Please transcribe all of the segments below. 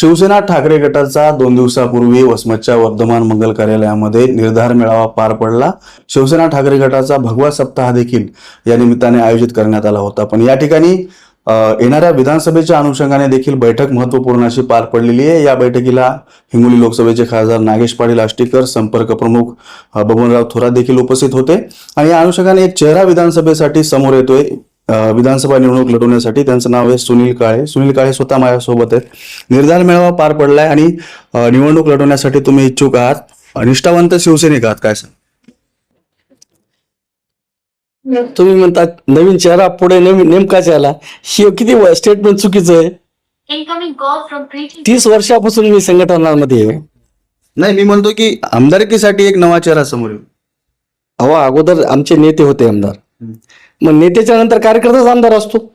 शिवसेना ठाकरे गटाचा दोन दिवसापूर्वी वसमतच्या वर्धमान मंगल कार्यालयामध्ये निर्धार मेळावा पार पडला. शिवसेना ठाकरे गटाचा भगवा सप्ताह देखील या निमित्ताने आयोजित करण्यात आला होता. पण या ठिकाणी येणाऱ्या विधानसभेच्या अनुषंगाने देखील बैठक महत्त्वपूर्ण अशी पार पडलेली आहे. या बैठकीला हिंगोली लोकसभेचे खासदार नागेश पाटील आष्टीकर संपर्क प्रमुख बबनराव थोरात देखील उपस्थित होते. आणि या अनुषंगाने एक चेहरा विधानसभेसाठी समोर येतोय. विधानसभा निवडणूक लढवण्यासाठी त्यांचं नाव आहे सुनील काळे. सुनील काळे स्वतः माझ्यासोबत आहेत. निर्धार मेळावा पार पडलाय आणि निवडणूक लढवण्यासाठी तुम्ही इच्छुक आहात. निष्ठावंत शिवसैनिक आहात काय सांग तुम्ही म्हणता नवीन चेहरा पुढे नवीन नेमकाच याला हे किती स्टेटमेंट चुकीचं आहे. तीस वर्षापासून मी संघटनामध्ये आहे. नाही मी म्हणतो की आमदारकीसाठी एक नवा चेहरा समोर येऊ. अहो अगोदर आमचे नेते होते आमदार. मग नेत्याच्या नंतर कार्यकर्ताच आमदार असतो.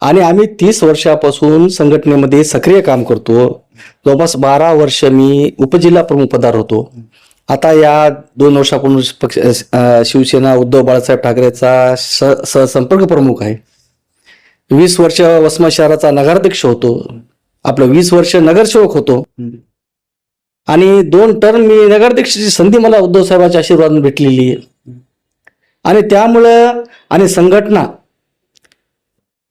आणि आम्ही तीस वर्षापासून संघटनेमध्ये सक्रिय काम करतो. जवळपास बारा वर्ष मी उपजिल्हा प्रमुख पदार होतो. आता या दोन वर्षापूर्वी पक्ष शिवसेना उद्धव बाळासाहेब ठाकरेचा स- सहसंपर्क प्रमुख आहे. वीस वर्ष वसमत शहराचा नगराध्यक्ष होतो. आपलं वीस वर्ष नगरसेवक होतो. आणि दोन टर्म मी नगराध्यक्षाची संधी मला उद्धव साहेबांच्या आशीर्वाद भेटलेली आहे. आणि त्यामुळं आणि संघटना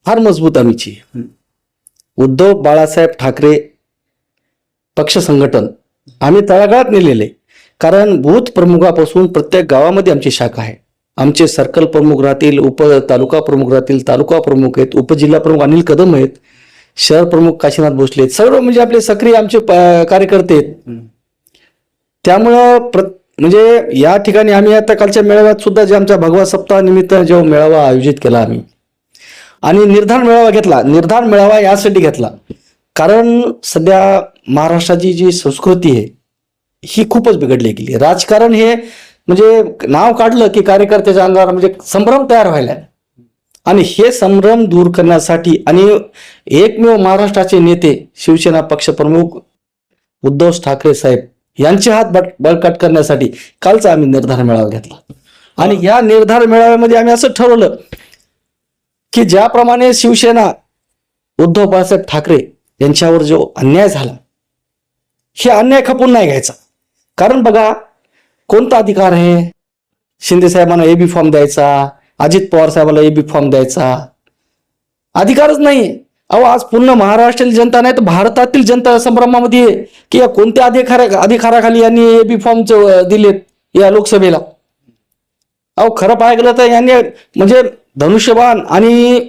फार मजबूत आमची. आहे. उद्धव बाळासाहेब ठाकरे पक्ष संघटन आम्ही तळागाळात नेलेले. कारण बूथ प्रमुखापासून प्रत्येक गावामध्ये आमची शाखा आहे. आमचे सर्कल प्रमुख राहतील उप तालुका प्रमुख राहतील तालुका प्रमुख आहेत उपजिल्हा प्रमुख अनिल कदम आहेत शहर प्रमुख काशीनाथ भोसले आहेत. सर्व म्हणजे आपले सक्रिय आमचे कार्यकर्ते आहेत. त्यामुळं प्र म्हणजे या ठिकाणी आम्ही आता कालच्या मेळाव्यात सुद्धा जे आमच्या भगवा सप्ताहानिमित्त जो मेळावा आयोजित केला आम्ही. आणि निर्धार मेळावा घेतला. निर्धार मेळावा यासाठी घेतला. कारण सध्या महाराष्ट्राची जी संस्कृती आहे ही खूपच बिघडली गेली राजकारण हे म्हणजे नाव काढलं की कार्यकर्त्याच्या अंगावर म्हणजे संभ्रम तयार व्हायला आणि हे संभ्रम दूर करण्यासाठी आणि एकमेव महाराष्ट्राचे नेते शिवसेना पक्षप्रमुख उद्धव ठाकरे साहेब यांचे हात बट बळकट करण्यासाठी कालचा आम्ही निर्धार मेळावा घेतला. आणि या निर्धार मेळाव्यामध्ये आम्ही असं ठरवलं की ज्याप्रमाणे शिवसेना उद्धव बाळासाहेब ठाकरे यांच्यावर जो अन्याय झाला हे अन्याय खपून नाही घ्यायचा. कारण बघा कोणता अधिकार आहे? शिंदे साहेबांना बी फॉर्म द्यायचा अजित पवार साहेबांना बी फॉर्म द्यायचा. अधिकारच नाही. अहो आज पूर्ण महाराष्ट्रातील जनता नाही तर भारतातील जनता संभ्रमामध्ये आहे. की या कोणत्या अधिकार अधिकाराखाली यांनी एबी फॉर्म दिलेत या लोकसभेला? अहो खरं पाहायला गेलं तर यांनी म्हणजे धनुष्यबाण आणि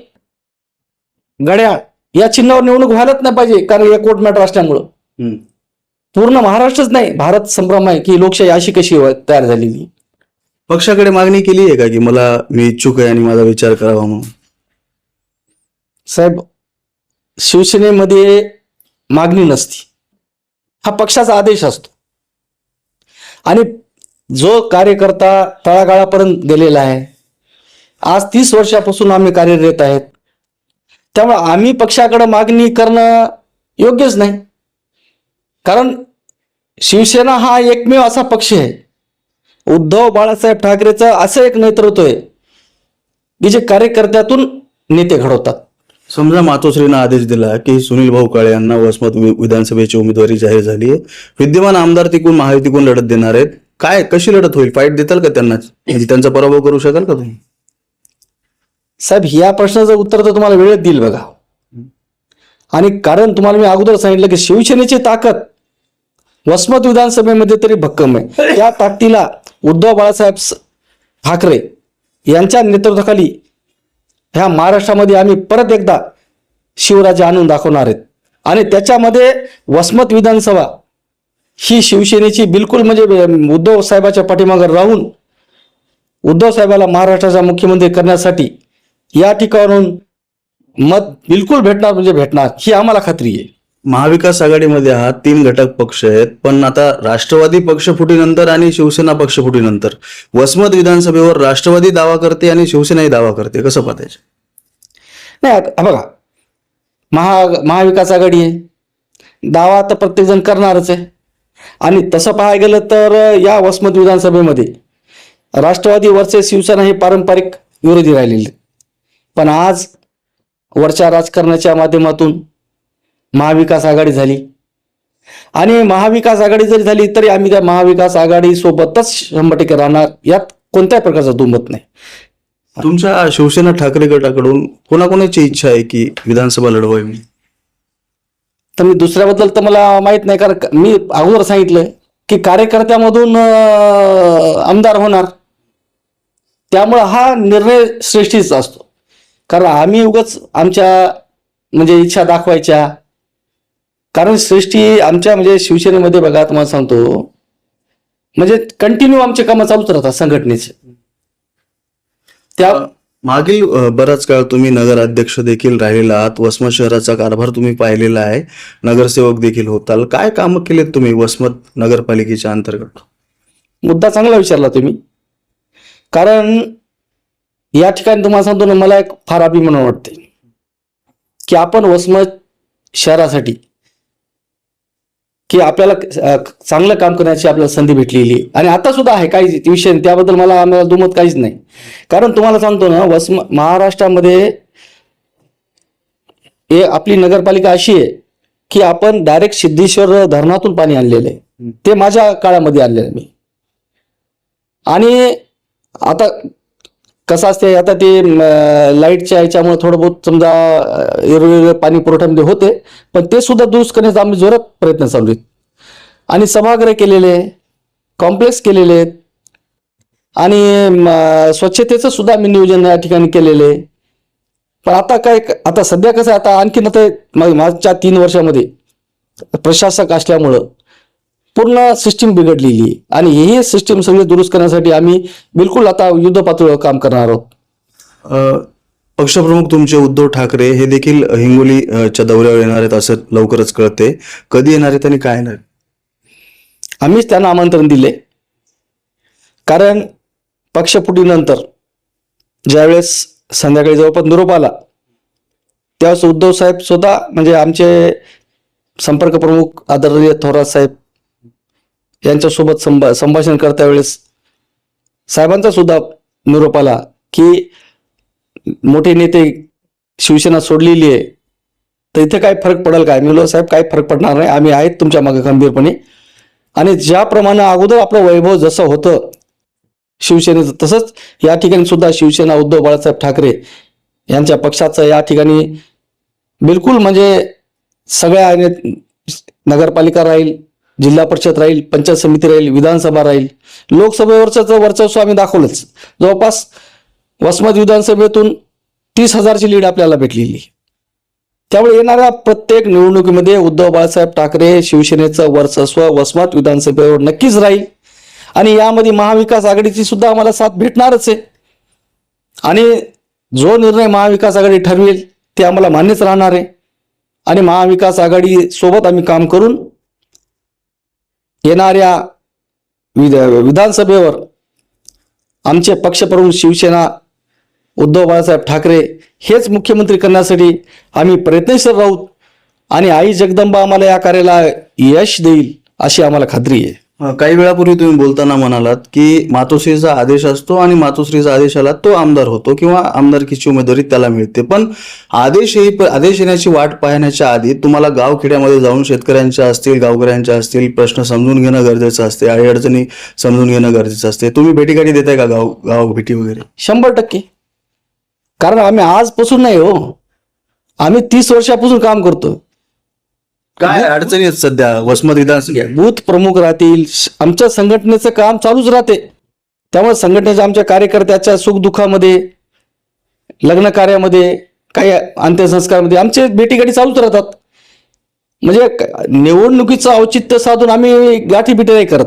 गड्या या चिन्हावर निवडणूक व्हायलाच नाही पाहिजे कारण हे कोर्ट मॅटर असल्यामुळं पूर्ण महाराष्ट्रच नाही भारत संभ्रम आहे की लोकशाही अशी कशी तयार झालेली पक्षाकडे मागणी केली आहे का की मला मी इच्छुक आहे आणि माझा विचार करावा म्हणून? साहेब शिवसेनेमध्ये मागणी नसती. हा पक्षाचा आदेश असतो. आणि जो कार्यकर्ता तळागाळापर्यंत गेलेला आहे आज तीस वर्षापासून आम्ही कार्यरत आहेत. त्यामुळे आम्ही पक्षाकडे मागणी करणं योग्यच नाही. कारण शिवसेना हा एकमेव असा पक्ष आहे. उद्धव बाळासाहेब ठाकरेचं असं एक नेतृत्व आहे की जे कार्यकर्त्यातून नेते घडवतात. समजा मातोश्रीनं आदेश दिला की सुनील भाऊ काळे यांना वसमत विधानसभेची उमेदवारी जाहीर झाली आहे. विद्यमान आमदार तिकून महायुतीकडून लढत देणार आहेत. काय कशी लढत होईल? फाईट देताल का त्यांना? म्हणजे त्यांचा पराभव करू शकाल का तुम्ही? साहेब या प्रश्नाचं उत्तर तर तुम्हाला वेळेत देईल बघा. आणि कारण तुम्हाला मी अगोदर सांगितलं की शिवसेनेची ताकद वसमत विधानसभेमध्ये तरी भक्कम आहे. त्या ताकदीला उद्धव बाळासाहेब ठाकरे यांच्या नेतृत्वाखाली ह्या महाराष्ट्रामध्ये आम्ही परत एकदा शिवराज्य आणून दाखवणार आहेत. आणि त्याच्यामध्ये वसमत विधानसभा ही शिवसेनेची बिलकुल म्हणजे उद्धव साहेबाच्या पाठीमागे राहून उद्धव साहेबाला महाराष्ट्राचा मुख्यमंत्री करण्यासाठी या ठिकाणून मत बिलकुल भेटणार म्हणजे भेटणार ही आम्हाला खात्री आहे. महाविकास आघाडीमध्ये हा तीन घटक पक्ष आहेत पण आता राष्ट्रवादी पक्ष फुटीनंतर आणि शिवसेना पक्ष फुटीनंतर. वसमत विधानसभेवर राष्ट्रवादी दावा करते आणि शिवसेनाही दावा करते कसं पाहतायचं नाही आता बघा. महा महाविकास आघाडी आहे. दावा तर प्रत्येकजण करणारच आहे. आणि तसं पाहायला गेलं तर या वसमत विधानसभेमध्ये राष्ट्रवादी वरचे शिवसेना हे पारंपरिक विरोधी राहिलेले पण आज वरच्या राजकारणाच्या माध्यमातून महाविकास आघाडी झाली. आणि महाविकास आघाडी जरी झाली तरी आम्ही त्या महाविकास आघाडी सोबतच शंभर टक्के राहणार. यात कोणत्याही प्रकारचा दुमत नाही. तुमच्या शिवसेना ठाकरे गटाकडून कोणाकोणाची इच्छा आहे की विधानसभा लढवावी म्हणून? तर मी दुसऱ्याबद्दल तर मला माहीत नाही कारण मी अगोदर सांगितलं की कार्यकर्त्यामधून आमदार होणार. त्यामुळं हा निर्णय श्रेष्ठीचा असतो. कारण आम्ही उगाच आमच्या म्हणजे इच्छा दाखवायच्या कारण श्रेष्ठी आमच्या म्हणजे शिवसेनेमध्ये बघा तुम्हाला सांगतो. म्हणजे कंटिन्यू आमचे कामं चालूच राहतात संघटनेचे. त्या मागील बराच काळ तुम्ही नगर अध्यक्ष देखील राहिलेला आहात. वसमत शहराचा कारभार तुम्ही पाहिलेला आहे. नगरसेवक देखील होताल. काय कामं केलेत तुम्ही वसमत नगरपालिकेच्या अंतर्गत? मुद्दा चांगला विचारला तुम्ही. कारण या ठिकाणी तुम्हाला सांगतो ना मला एक फार अभिमान वाटते की आपण वसमत शहरासाठी की आपल्याला चांगलं काम करण्याची आपल्याला संधी भेटलेली. आहे. आणि आता सुद्धा आहे काही विषय त्याबद्दल मला आम्हाला दुमत काहीच नाही. कारण तुम्हाला सांगतो ना वसम महाराष्ट्रामध्ये हे आपली नगरपालिका अशी आहे की आपण डायरेक्ट सिद्धेश्वर धरणातून पाणी आणलेलं आहे. ते माझ्या काळामध्ये आणलेलं आहे मी. आणि आता कसं असते आता ते लाईटच्या याच्यामुळे थोडं बहुत समजा अ, पाणी पुरवठ्यामध्ये होते पण ते सुद्धा दुरुस्त करण्याचा आम्ही जोरात प्रयत्न चालू आहेत आणि सभागृह केलेले कॉम्प्लेक्स केलेले आहेत आणि स्वच्छतेचं सुद्धा आम्ही नियोजन या ठिकाणी केलेले आहे. पण आता काय आता सध्या कसं आहे, आता आणखीन आता मा- मागच्या तीन वर्षामध्ये प्रशासक असल्यामुळं पूर्ण सिस्टीम बिघडलेली आहे. आणि ही सिस्टीम सगळी दुरुस्त करण्यासाठी आम्ही बिलकुल आता युद्ध पातळीवर काम करणार आहोत. पक्षप्रमुख तुमचे उद्धव ठाकरे हे देखील हिंगोली अ, च्या दौऱ्यावर येणार आहेत असं लवकरच कळते. कधी येणार आहेत आणि काय येणार? आम्हीच त्यांना आमंत्रण दिले. कारण पक्षफुटीनंतर ज्यावेळेस संध्याकाळी जवळपास निरोप आला त्यावेळेस उद्धव साहेब स्वतः म्हणजे आमचे संपर्क प्रमुख आदरणीय थोरात साहेब यांच्यासोबत संभा संभाषण करता वेळेस साहेबांचा सुद्धा निरोप आला की मोठे नेते शिवसेना सोडलेली आहे तर इथे काय फरक पडेल काय? मी साहेब काय फरक पडणार नाही. आम्ही आहेत तुमच्या मागे खंबीरपणे आणि ज्याप्रमाणे अगोदर आपलं वैभव जसं होतं शिवसेनेचं तसंच या ठिकाणी सुद्धा शिवसेना उद्धव बाळासाहेब ठाकरे यांच्या पक्षाचं या ठिकाणी बिलकुल म्हणजे सगळ्या नगरपालिका राहील जिल्हा परिषद राहील पंचायत समिती राहील विधानसभा राहील. लोकसभेवरचं वर्चस्व आम्ही दाखवलंच जवळपास वसमत विधानसभेतून तीस हजारची लीड आपल्याला भेटलेली. त्यामुळे येणाऱ्या प्रत्येक निवडणुकीमध्ये उद्धव बाळासाहेब ठाकरे शिवसेनेचं वर्चस्व वसमत विधानसभेवर नक्कीच राहील. आणि यामध्ये महाविकास आघाडीची सुद्धा आम्हाला साथ भेटणारच आहे. आणि जो निर्णय महाविकास आघाडी ठरवेल ते आम्हाला मान्यच राहणार आहे. आणि महाविकास आघाडी सोबत आम्ही काम करून येणाऱ्या विध विधानसभेवर आमचे पक्षप्रमुख शिवसेना उद्धव बाळासाहेब ठाकरे हेच मुख्यमंत्री करण्यासाठी आम्ही प्रयत्नशील राहू आणि आई जगदंबा आम्हाला या कार्याला यश देईल अशी आम्हाला खात्री आहे. काही वेळापूर्वी तुम्ही बोलताना म्हणालात की मातोश्रीचा आदेश असतो आणि मातोश्रीचा आदेश आला तो आमदार होतो किंवा आमदारकीची उमेदवारी त्याला मिळते. पण आदेश ही आदेश येण्याची वाट पाहण्याच्या आधी तुम्हाला गावखेड्यामध्ये जाऊन शेतकऱ्यांच्या असतील गावकऱ्यांच्या असतील प्रश्न समजून घेणं गरजेचं असते अडीअडचणी समजून घेणं गरजेचं असते. तुम्ही भेटीगाठी देताय का गाव गाव भेटी वगैरे? शंभर टक्के. कारण आम्ही आजपासून नाही हो. आम्ही तीस वर्षापासून काम करतो काय अडचणी आहेत सध्या? वसमत विधानसभा बूथ प्रमुख राहतील. आमच्या संघटनेचं काम चालूच राहते. त्यामुळे संघटनेच्या आमच्या कार्यकर्त्याच्या सुखदुःखामध्ये लग्न कार्यामध्ये काही अंत्यसंस्कारामध्ये आमचे भेटीगाठी चालूच राहतात. म्हणजे निवडणुकीचं औचित्य साधून आम्ही गाठी बिटी नाही करत.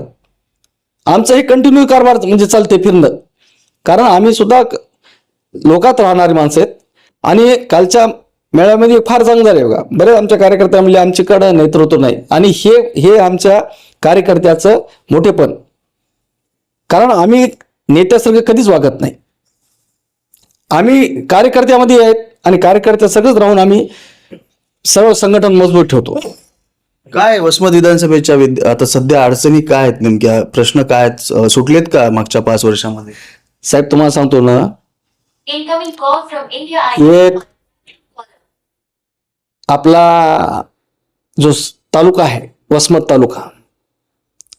आमचं हे कंटिन्यू कारभार म्हणजे चालते फिरणं. कारण आम्ही सुद्धा लोकात राहणारी माणसं आहेत. आणि कालच्या मेळ्यामध्ये फार चांगलं झाले बघा. बरेच आमच्या कार्यकर्त्या म्हणजे आमच्याकडं नेतृत्व नाही. आणि हे हे आमच्या कार्यकर्त्याचं मोठेपण. कारण आम्ही नेत्यासारखं कधीच वागत नाही. आम्ही कार्यकर्त्यामध्ये आहेत आणि कार्यकर्त्या सगळंच राहून आम्ही सर्व संघटन मजबूत ठेवतो. काय वसमत विधानसभेच्या विद- आता सध्या अडचणी काय आहेत नेमक्या? प्रश्न काय आहेत? सुटलेत का मागच्या पाच वर्षामध्ये? साहेब तुम्हाला सांगतो ना. एक आपला जो तालुका आहे वसमत तालुका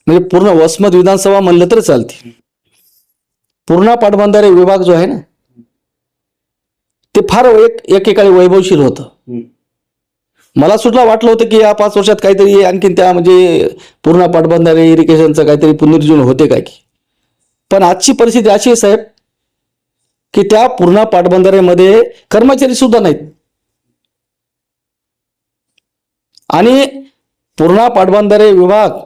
म्हणजे पूर्ण वसमत विधानसभा म्हणलं तर चालते. पूर्णा पाटबंधारे विभाग जो आहे ना ते फार एक एकेकाळी वैभवशील होतं. मला सुद्धा वाटलं होतं की या पाच वर्षात काहीतरी आणखीन त्या म्हणजे पूर्ण पाटबंधारे इरिगेशनचं काहीतरी पुनर्जीवन होते काय की. पण आजची परिस्थिती अशी आहे साहेब की त्या पूर्ण पाटबंधाऱ्यामध्ये कर्मचारी सुद्धा नाहीत. आणि पूर्णा पाटबंधारे विभाग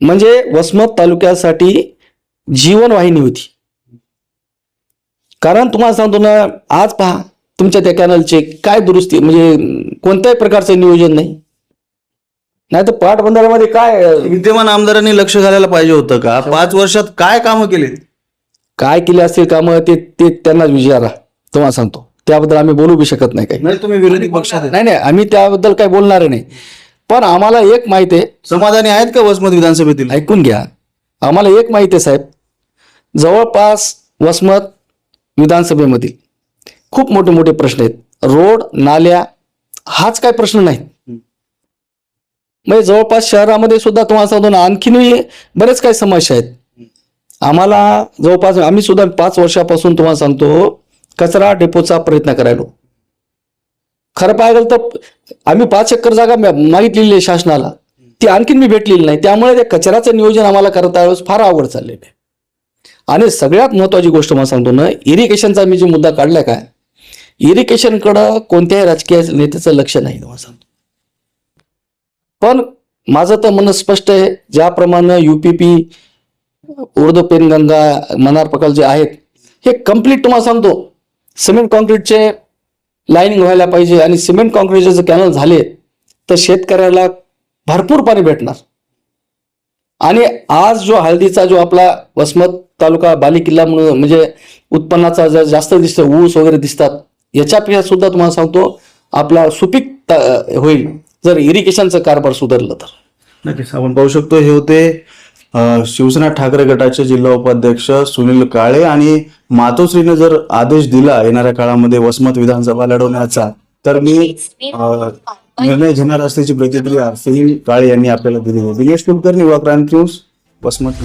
म्हणजे वसमत तालुक्यासाठी जीवनवाहिनी होती. कारण तुम्हाला सांगतो ना आज पहा तुमच्या त्या कॅनलचे काय दुरुस्ती म्हणजे कोणत्याही प्रकारचं नियोजन नाही. नाही तर पाटबंधाऱ्यामध्ये काय विद्यमान आमदारांनी लक्ष घालायला पाहिजे होतं का? पाच वर्षात काय कामं केली? काय केले असतील कामं ते त्यांनाच विचारा तुम्हाला सांगतो. त्याबद्दल आम्ही बोलू बी शकत नाही काही. नाही तुम्ही विरोधी पक्षात आहे. नाही नाही आम्ही त्याबद्दल काही बोलणार नाही. पण आम्हाला एक माहीत आहे. समाधानी आहेत का वसमत विधानसभेतील? ऐकून घ्या. आम्हाला एक माहिती आहे साहेब. जवळपास वसमत विधानसभेमधील खूप मोठे मोठे प्रश्न आहेत. रोड नाल्या हाच काय प्रश्न नाही. म्हणजे जवळपास शहरामध्ये सुद्धा तुम्हाला सांगतो ना आणखीनही बरेच काही समस्या आहेत. आम्हाला जवळपास आम्ही सुद्धा पाच वर्षापासून तुम्हाला सांगतो कचरा डेपोचा प्रयत्न करायलो. खरं पाहायला तर आम्ही पाच एकर जागा मागितलेली आहे शासनाला. ती आणखीन मी भेटलेली नाही. त्यामुळे त्या कचऱ्याचं नियोजन आम्हाला करता यावेळेस फार आवड चाललेली आहे. आणि सगळ्यात महत्वाची गोष्ट मला सांगतो ना इरिगेशनचा मी जो मुद्दा काढलाय काय इरिगेशनकडं कोणत्याही राजकीय नेत्याचं लक्ष नाही तुम्हाला सांगतो. पण माझं तर म्हणणं स्पष्ट आहे ज्याप्रमाणे युपीपी उर्दू पेनगंगा मनार प्रकल्प जे आहेत हे कंप्लीट तुम्हाला सांगतो. सिमेंट कॉन्क्रीटचे लाईनिंग व्हायला पाहिजे आणि सिमेंट कॉन्क्रीटचे जर कॅनल झाले तर शेतकऱ्याला भरपूर पाणी भेटणार. आणि आज जो हळदीचा जो आपला वसमत तालुका बालिकिल्ला म्हणून म्हणजे उत्पन्नाचा जर जास्त दिसतो ऊस वगैरे दिसतात याच्यापेक्षा सुद्धा तुम्हाला सांगतो आपला सुपीक होईल. जर इरिगेशनचं कारभार सुधारलं तर. नक्कीच आपण पाहू शकतो हे होते शिवसेना ठाकरे गटाचे जिल्हा उपाध्यक्ष सुनील काळे आणि मातोश्रीने जर आदेश दिला येणाऱ्या काळामध्ये वसमत विधानसभा लढवण्याचा तर मी निर्णय घेणार असल्याची प्रतिक्रिया सुनील काळे यांनी आपल्याला दिली होती दिनेश कुलकर्णी युवा क्रांती वसमत